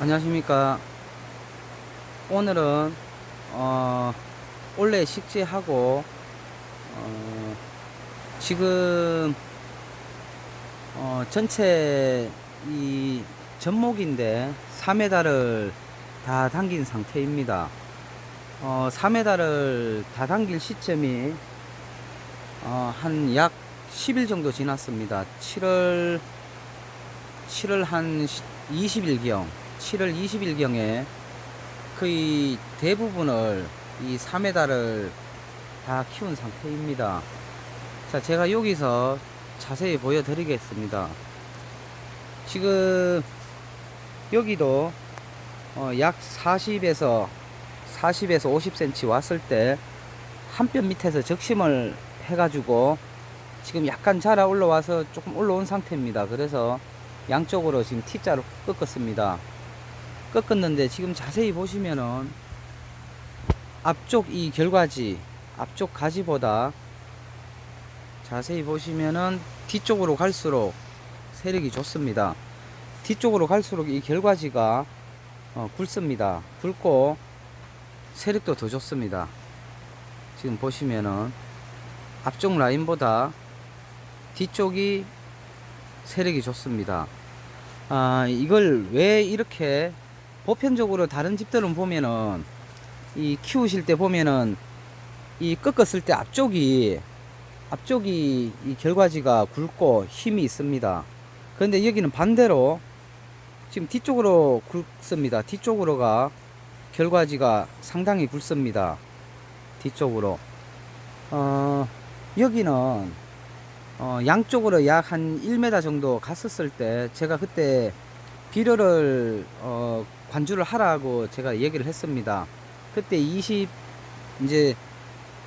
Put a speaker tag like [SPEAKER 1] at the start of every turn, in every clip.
[SPEAKER 1] 안녕하십니까. 오늘은, 어, 올해 식재하고, 어, 지금, 어, 전체 이 전목인데 4m를 다 당긴 상태입니다. 어, 4m를 다 당길 시점이, 어, 한 약 10일 정도 지났습니다. 7월, 7월 한 20일경, 7월 20일경에 거의 대부분을 이 3m를 다 키운 상태입니다. 자, 제가 여기서 자세히 보여드리겠습니다. 지금 여기도 어, 약 40에서 40에서 50cm 왔을 때 한 뼘 밑에서 적심을 해가지고 지금 약간 자라 올라와서 조금 올라온 상태입니다. 그래서 양쪽으로 지금 T자로 꺾었습니다. 꺾었는데 지금 자세히 보시면은 앞쪽 이 결과지 앞쪽 가지보다 자세히 보시면은 뒤쪽으로 갈수록 세력이 좋습니다. 뒤쪽으로 갈수록 이 결과지가 어, 굵습니다. 굵고 세력도 더 좋습니다. 지금 보시면은 앞쪽 라인보다 뒤쪽이 세력이 좋습니다. 아, 이걸 왜 이렇게 보편적으로 다른 집들은 보면은 이 키우실 때 보면은 이 꺾었을 때 앞쪽이 앞쪽이 이 결과지가 굵고 힘이 있습니다. 그런데 여기는 반대로 지금 뒤쪽으로 굵습니다. 뒤쪽으로가 결과지가 상당히 굵습니다. 뒤쪽으로. 어, 여기는 어, 양쪽으로 약 한 1m 정도 갔었을 때 제가 그때 비료를 어, 관주를 하라고 제가 얘기를 했습니다. 그때 20 이제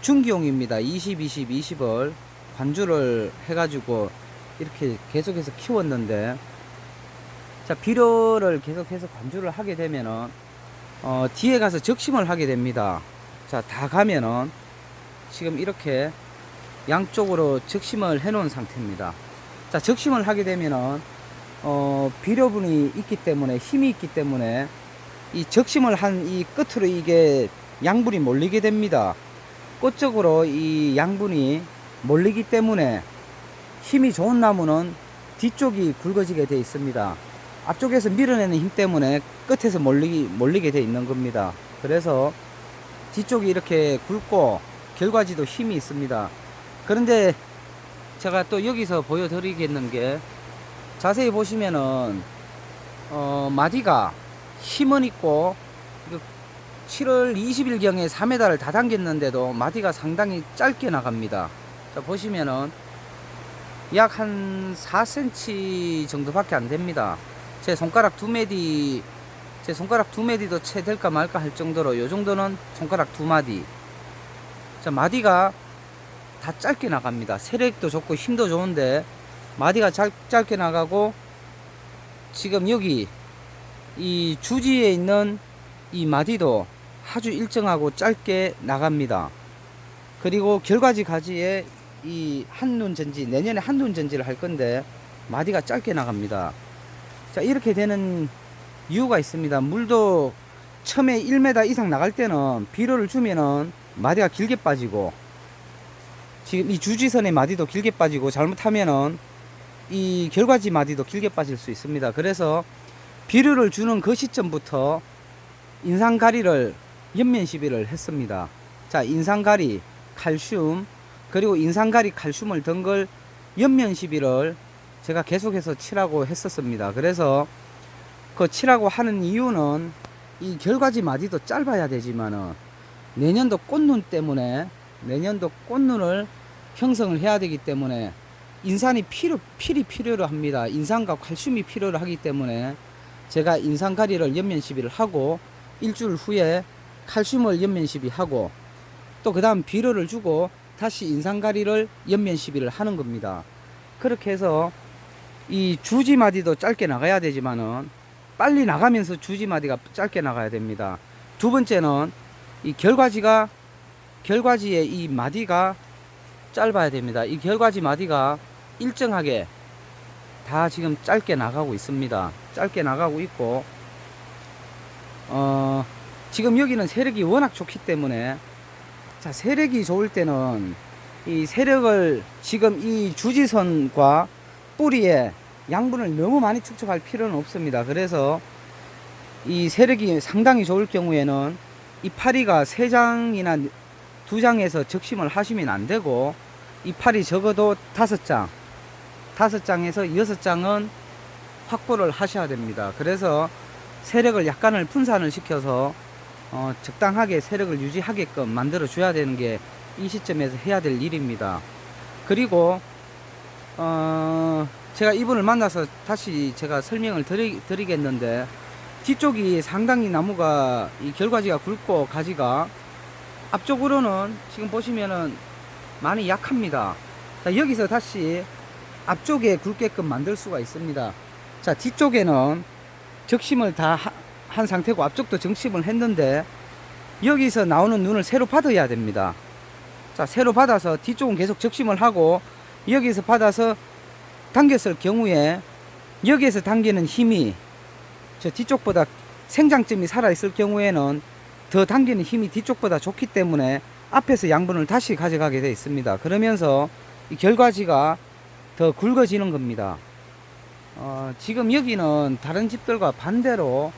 [SPEAKER 1] 중기용입니다. 20, 20, 20을 관주를 해가지고 이렇게 계속해서 키웠는데 자 비료를 계속해서 관주를 하게 되면은 어, 뒤에 가서 적심을 하게 됩니다. 자 다 가면은 지금 이렇게 양쪽으로 적심을 해 놓은 상태입니다. 자, 적심을 하게 되면은, 어, 비료분이 있기 때문에, 힘이 있기 때문에, 이 적심을 한 이 끝으로 이게 양분이 몰리게 됩니다. 끝쪽으로 이 양분이 몰리기 때문에 힘이 좋은 나무는 뒤쪽이 굵어지게 되어 있습니다. 앞쪽에서 밀어내는 힘 때문에 끝에서 몰리, 몰리게 되어 있는 겁니다. 그래서 뒤쪽이 이렇게 굵고 결과지도 힘이 있습니다. 그런데 제가 또 여기서 보여드리겠는 게 자세히 보시면은 어, 마디가 힘은 있고 7월 20일경에 3m를 다 당겼는데도 마디가 상당히 짧게 나갑니다. 자, 보시면은 약 한 4cm 정도밖에 안 됩니다. 제 손가락 두 마디 제 손가락 두 마디도 채 될까 말까 할 정도로 요 정도는 손가락 두 마디. 자, 마디가 다 짧게 나갑니다. 세력도 좋고 힘도 좋은데 마디가 짧, 짧게 나가고 지금 여기 이 주지에 있는 이 마디도 아주 일정하고 짧게 나갑니다. 그리고 결과지 가지에 이 한눈 전지 내년에 한눈 전지를 할 건데 마디가 짧게 나갑니다. 자 이렇게 되는 이유가 있습니다. 물도 처음에 1m 이상 나갈 때는 비료를 주면은 마디가 길게 빠지고 지금 이 주지선의 마디도 길게 빠지고 잘못하면은 이 결과지 마디도 길게 빠질 수 있습니다. 그래서 비료를 주는 그 시점부터 인상가리를 연면 시비를 했습니다. 자, 인상가리, 칼슘, 그리고 인상가리 칼슘을 든걸 연면 시비를 제가 계속해서 치라고 했었습니다. 그래서 그 치라고 하는 이유는 이 결과지 마디도 짧아야 되지만은 내년도 꽃눈 때문에 내년도 꽃눈을 형성을 해야 되기 때문에 인산이 필요, 필이 필요로 합니다. 인산과 칼슘이 필요로 하기 때문에 제가 인산 가리를 연면 시비를 하고 일주일 후에 칼슘을 연면 시비하고 또 그 다음 비료를 주고 다시 인산 가리를 연면 시비를 하는 겁니다. 그렇게 해서 이 주지 마디도 짧게 나가야 되지만은 빨리 나가면서 주지 마디가 짧게 나가야 됩니다. 두 번째는 이 결과지가 결과지의 이 마디가 짧아야 됩니다. 이 결과지 마디가 일정하게 다 지금 짧게 나가고 있습니다. 짧게 나가고 있고 어, 지금 여기는 세력이 워낙 좋기 때문에 자, 세력이 좋을 때는 이 세력을 지금 이 주지선과 뿌리에 양분을 너무 많이 축적할 필요는 없습니다. 그래서 이 세력이 상당히 좋을 경우에는 이 파리가 세 장이나 두 장에서 적심을 하시면 안 되고 이 팔이 적어도 다섯 장, 다섯 장에서 여섯 장은 확보를 하셔야 됩니다. 그래서 세력을 약간을 분산을 시켜서 어, 적당하게 세력을 유지하게끔 만들어 줘야 되는 게 이 시점에서 해야 될 일입니다. 그리고 어, 제가 이분을 만나서 다시 제가 설명을 드리, 드리겠는데 뒤쪽이 상당히 나무가 이 결과지가 굵고 가지가 앞쪽으로는 지금 보시면은 많이 약합니다. 자, 여기서 다시 앞쪽에 굵게끔 만들 수가 있습니다. 자, 뒤쪽에는 적심을 다 한 상태고 앞쪽도 정심을 했는데 여기서 나오는 눈을 새로 받아야 됩니다. 자, 새로 받아서 뒤쪽은 계속 적심을 하고 여기서 받아서 당겼을 경우에 여기에서 당기는 힘이 저 뒤쪽보다 생장점이 살아있을 경우에는 더 당기는 힘이 뒤쪽보다 좋기 때문에 앞에서 양분을 다시 가져가게 되어 있습니다. 그러면서 이 결과지가 더 굵어지는 겁니다. 어, 지금 여기는 다른 집들과 반대로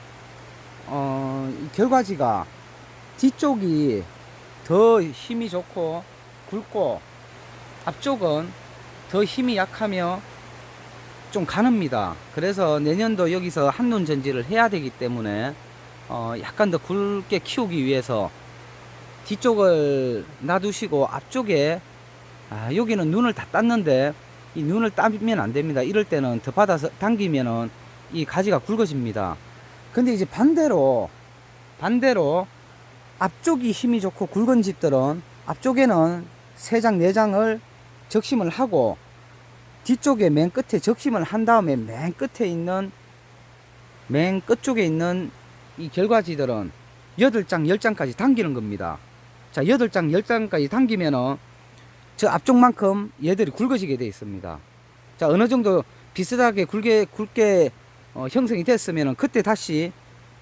[SPEAKER 1] 어, 이 결과지가 뒤쪽이 더 힘이 좋고 굵고 앞쪽은 더 힘이 약하며 좀 가늡니다. 그래서 내년도 여기서 한눈 전지를 해야 되기 때문에 어, 약간 더 굵게 키우기 위해서 뒤쪽을 놔두시고 앞쪽에 아, 여기는 눈을 다 땄는데 이 눈을 따면 안 됩니다. 이럴 때는 더 받아서 당기면은 이 가지가 굵어집니다. 근데 이제 반대로 반대로 앞쪽이 힘이 좋고 굵은 집들은 앞쪽에는 세 장, 네 장을 적심을 하고 뒤쪽에 맨 끝에 적심을 한 다음에 맨 끝에 있는 맨 끝쪽에 있는 이 결과지들은 8장, 10장까지 당기는 겁니다. 자, 8장, 10장까지 당기면은 저 앞쪽만큼 얘들이 굵어지게 되어 있습니다. 자, 어느 정도 비슷하게 굵게, 굵게 어, 형성이 됐으면은 그때 다시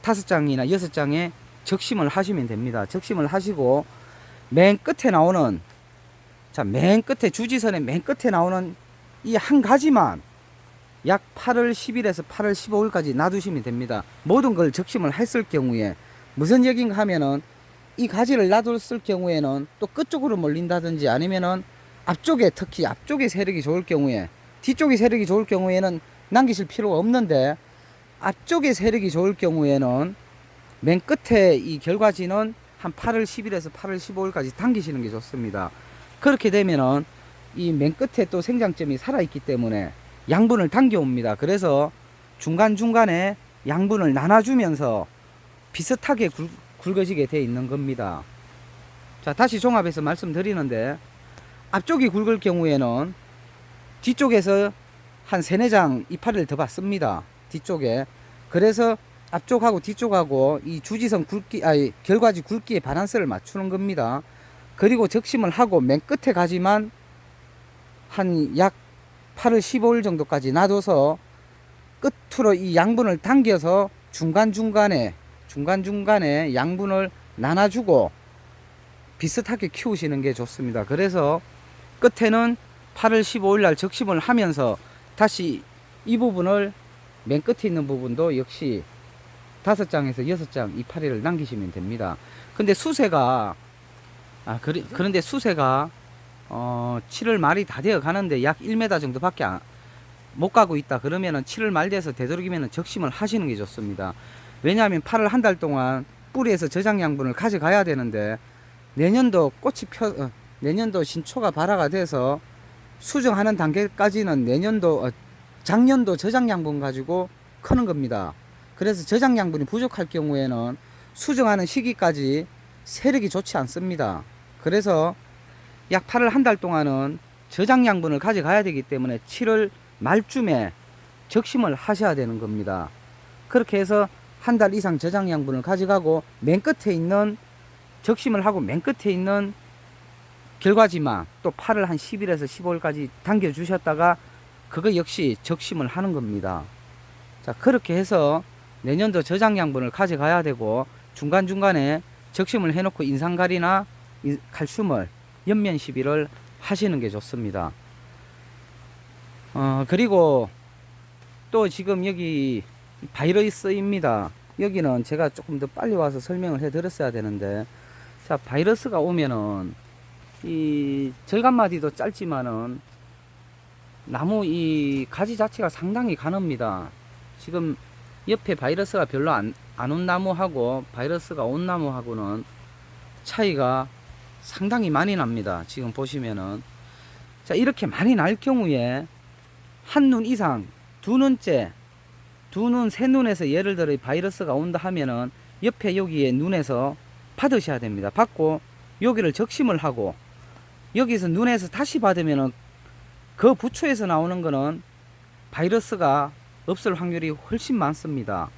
[SPEAKER 1] 다섯 장이나 여섯 장에 적심을 하시면 됩니다. 적심을 하시고 맨 끝에 나오는 자, 맨 끝에 주지선의 맨 끝에 나오는 이 한 가지만 약 8월 10일에서 8월 15일까지 놔두시면 됩니다. 모든 걸 적심을 했을 경우에 무슨 얘기인가 하면은 이 가지를 놔뒀을 경우에는 또 끝쪽으로 몰린다든지 아니면은 앞쪽에 특히 앞쪽에 세력이 좋을 경우에 뒤쪽에 세력이 좋을 경우에는 남기실 필요가 없는데 앞쪽에 세력이 좋을 경우에는 맨 끝에 이 결과지는 한 8월 10일에서 8월 15일까지 당기시는 게 좋습니다. 그렇게 되면은 이 맨 끝에 또 생장점이 살아있기 때문에 양분을 당겨옵니다. 그래서 중간중간에 양분을 나눠주면서 비슷하게 굵, 굵어지게 돼 있는 겁니다. 자, 다시 종합해서 말씀드리는데 앞쪽이 굵을 경우에는 뒤쪽에서 한 세네 장 이파리를 더 받습니다. 뒤쪽에. 그래서 앞쪽하고 뒤쪽하고 이 주지선 굵기, 아니, 결과지 굵기의 바란스를 맞추는 겁니다. 그리고 적심을 하고 맨 끝에 가지만 한 약 8월 15일 정도까지 놔둬서 끝으로 이 양분을 당겨서 중간중간에 중간중간에 양분을 나눠주고 비슷하게 키우시는 게 좋습니다. 그래서 끝에는 8월 15일 날 적심을 하면서 다시 이 부분을 맨 끝에 있는 부분도 역시 다섯 장에서 여섯 장 이파리를 남기시면 됩니다. 근데 수세가 아 그리, 그런데 수세가 어 7월 말이 다 되어 가는데 약 1m 정도밖에 안, 못 가고 있다 그러면은 7월 말 돼서 되도록이면 적심을 하시는 게 좋습니다. 왜냐하면 8월 한달 동안 뿌리에서 저장 양분을 가져가야 되는데 내년도 꽃이 펴 어, 내년도 신초가 발화가 돼서 수정하는 단계까지는 내년도 어, 작년도 저장 양분 가지고 크는 겁니다. 그래서 저장 양분이 부족할 경우에는 수정하는 시기까지 세력이 좋지 않습니다. 그래서 약 8월 한 달 동안은 저장 양분을 가져가야 되기 때문에 7월 말쯤에 적심을 하셔야 되는 겁니다. 그렇게 해서 한 달 이상 저장 양분을 가져가고 맨 끝에 있는 적심을 하고 맨 끝에 있는 결과지만 또 8월 한 10일에서 15일까지 당겨 주셨다가 그거 역시 적심을 하는 겁니다. 자, 그렇게 해서 내년도 저장 양분을 가져가야 되고 중간중간에 적심을 해놓고 인상가리나 인- 칼슘을 연면 시비를 하시는 게 좋습니다. 어, 그리고 또 지금 여기 바이러스입니다. 여기는 제가 조금 더 빨리 와서 설명을 해 드렸어야 되는데 자 바이러스가 오면은 이 절간마디도 짧지만은 나무 이 가지 자체가 상당히 가늡니다. 지금 옆에 바이러스가 별로 안, 안 온 나무하고 바이러스가 온 나무하고는 차이가 상당히 많이 납니다. 지금 보시면은. 자, 이렇게 많이 날 경우에 한 눈 이상, 두 눈째, 두 눈, 세 눈에서 예를 들어 바이러스가 온다 하면은 옆에 여기에 눈에서 받으셔야 됩니다. 받고 여기를 적심을 하고 여기서 눈에서 다시 받으면은 그 부초에서 나오는 거는 바이러스가 없을 확률이 훨씬 많습니다.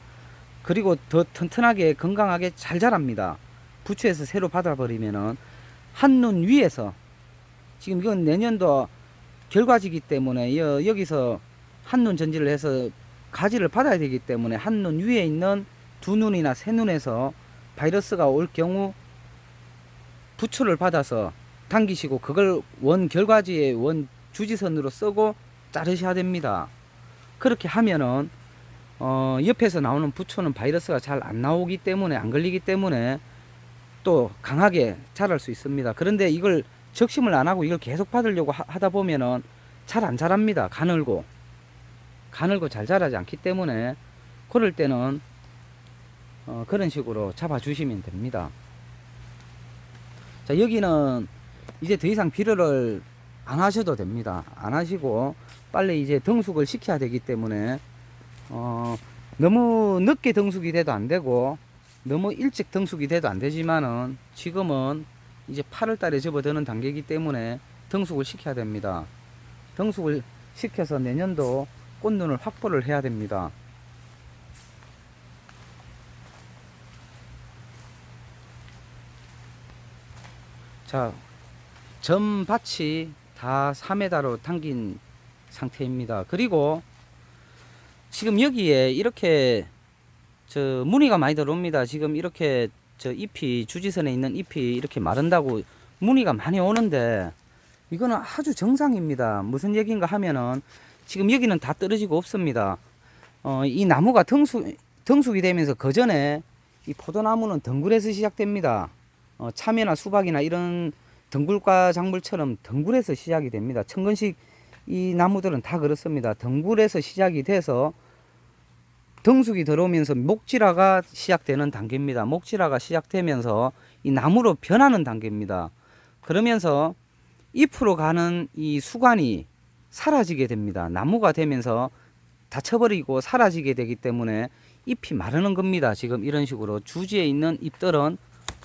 [SPEAKER 1] 그리고 더 튼튼하게 건강하게 잘 자랍니다. 부초에서 새로 받아버리면은 한눈 위에서 지금 이건 내년도 결과지기 때문에 여, 여기서 한눈 전지를 해서 가지를 받아야 되기 때문에 한 눈 위에 있는 두 눈이나 세 눈에서 바이러스가 올 경우 부초를 받아서 당기시고 그걸 원 결과지의 원 주지선으로 쓰고 자르셔야 됩니다. 그렇게 하면은 어, 옆에서 나오는 부초는 바이러스가 잘 안 나오기 때문에 안 걸리기 때문에 또 강하게 자랄 수 있습니다. 그런데 이걸 적심을 안 하고 이걸 계속 받으려고 하, 하다 보면은 잘 안 자랍니다. 가늘고 가늘고 잘 자라지 않기 때문에 그럴 때는 어, 그런 식으로 잡아 주시면 됩니다. 자 여기는 이제 더 이상 비료를 안 하셔도 됩니다. 안 하시고 빨리 이제 등숙을 시켜야 되기 때문에 어, 너무 늦게 등숙이 돼도 안 되고 너무 일찍 등숙이 돼도 안 되지만은 지금은 이제 8월 달에 접어드는 단계이기 때문에 등숙을 시켜야 됩니다. 등숙을 시켜서 내년도 꽃눈을 확보를 해야 됩니다. 자, 전밭이 다 3m로 당긴 상태입니다. 그리고 지금 여기에 이렇게 저 무늬가 많이 들어옵니다. 지금 이렇게 저 잎이 주지선에 있는 잎이 이렇게 마른다고 무늬가 많이 오는데 이거는 아주 정상입니다. 무슨 얘기인가 하면은 지금 여기는 다 떨어지고 없습니다. 어, 이 나무가 등숙, 등숙이 되면서 그 전에 이 포도나무는 덩굴에서 시작됩니다. 어, 참외나 수박이나 이런 덩굴과 작물처럼 덩굴에서 시작이 됩니다. 천근식 이 나무들은 다 그렇습니다. 덩굴에서 시작이 돼서 등숙이 들어오면서 목질화가 시작되는 단계입니다. 목질화가 시작되면서 이 나무로 변하는 단계입니다. 그러면서 잎으로 가는 이 수관이 사라지게 됩니다. 나무가 되면서 다쳐버리고 사라지게 되기 때문에 잎이 마르는 겁니다. 지금 이런 식으로 주지에 있는 잎들은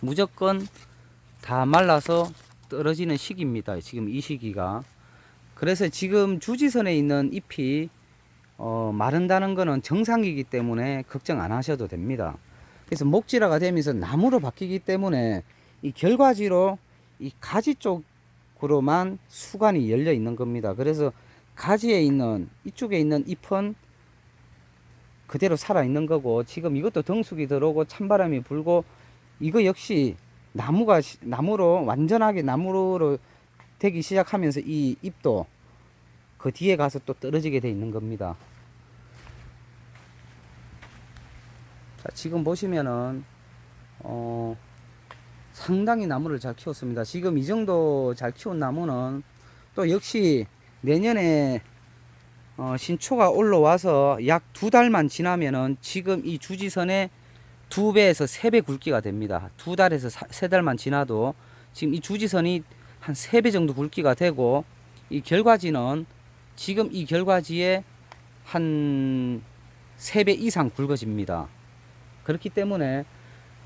[SPEAKER 1] 무조건 다 말라서 떨어지는 시기입니다. 지금 이 시기가. 그래서 지금 주지선에 있는 잎이 어, 마른다는 거는 정상이기 때문에 걱정 안 하셔도 됩니다. 그래서 목질화가 되면서 나무로 바뀌기 때문에 이 결과지로 이 가지 쪽 으로만 수관이 열려 있는 겁니다. 그래서 가지에 있는 이쪽에 있는 잎은 그대로 살아 있는 거고 지금 이것도 등숙이 들어오고 찬바람이 불고 이거 역시 나무가 시- 나무로 완전하게 나무로 되기 시작하면서 이 잎도 그 뒤에 가서 또 떨어지게 돼 있는 겁니다. 자, 지금 보시면은 어, 상당히 나무를 잘 키웠습니다. 지금 이 정도 잘 키운 나무는 또 역시 내년에 어, 신초가 올라와서 약 두 달만 지나면은 지금 이 주지선의 두 배에서 세 배 굵기가 됩니다. 두 달에서 사- 세 달만 지나도 지금 이 주지선이 한 세 배 정도 굵기가 되고 이 결과지는 지금 이 결과지에 한 세 배 이상 굵어집니다. 그렇기 때문에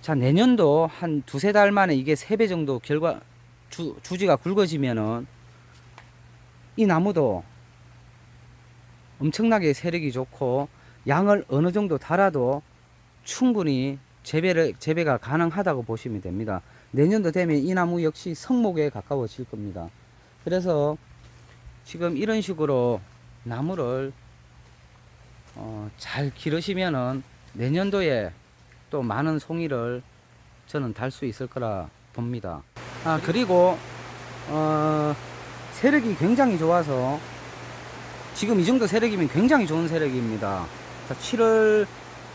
[SPEAKER 1] 자 내년도 한 두세 달 만에 이게 세 배 정도 결과 주, 주지가 굵어지면은 이 나무도 엄청나게 세력이 좋고 양을 어느 정도 달아도 충분히 재배를 재배가 가능하다고 보시면 됩니다. 내년도 되면 이 나무 역시 성목에 가까워질 겁니다. 그래서 지금 이런 식으로 나무를 어, 잘 기르시면은 내년도에 또 많은 송이를 저는 달 수 있을 거라 봅니다. 아, 그리고, 어, 세력이 굉장히 좋아서 지금 이 정도 세력이면 굉장히 좋은 세력입니다. 자, 7월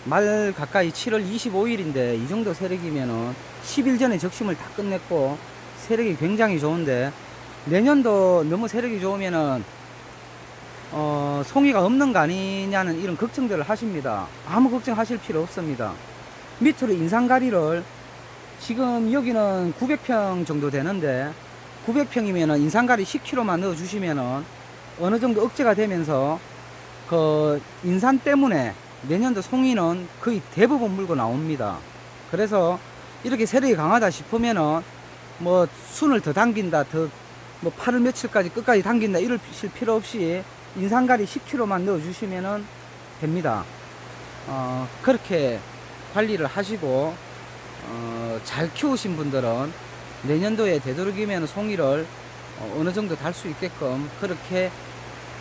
[SPEAKER 1] 말 가까이 7월 25일인데 이 정도 세력이면은 10일 전에 적심을 다 끝냈고 세력이 굉장히 좋은데 내년도 너무 세력이 좋으면은 어, 송이가 없는 거 아니냐는 이런 걱정들을 하십니다. 아무 걱정하실 필요 없습니다. 밑으로 인상가리를 지금 여기는 900평 정도 되는데 900평이면은 인상가리 10kg만 넣어 주시면은 어느 정도 억제가 되면서 그 인산 때문에 내년도 송이는 거의 대부분 물고 나옵니다. 그래서 이렇게 세력이 강하다 싶으면은 뭐 순을 더 당긴다, 더 뭐 8월 며칠까지 끝까지 당긴다 이러실 필요 없이 인산가리 10kg만 넣어 주시면은 됩니다. 어, 그렇게 관리를 하시고 어, 잘 키우신 분들은 내년도에 되도록이면 송이를 어, 어느 정도 달 수 있게끔 그렇게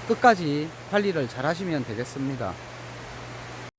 [SPEAKER 1] 끝까지 관리를 잘 하시면 되겠습니다.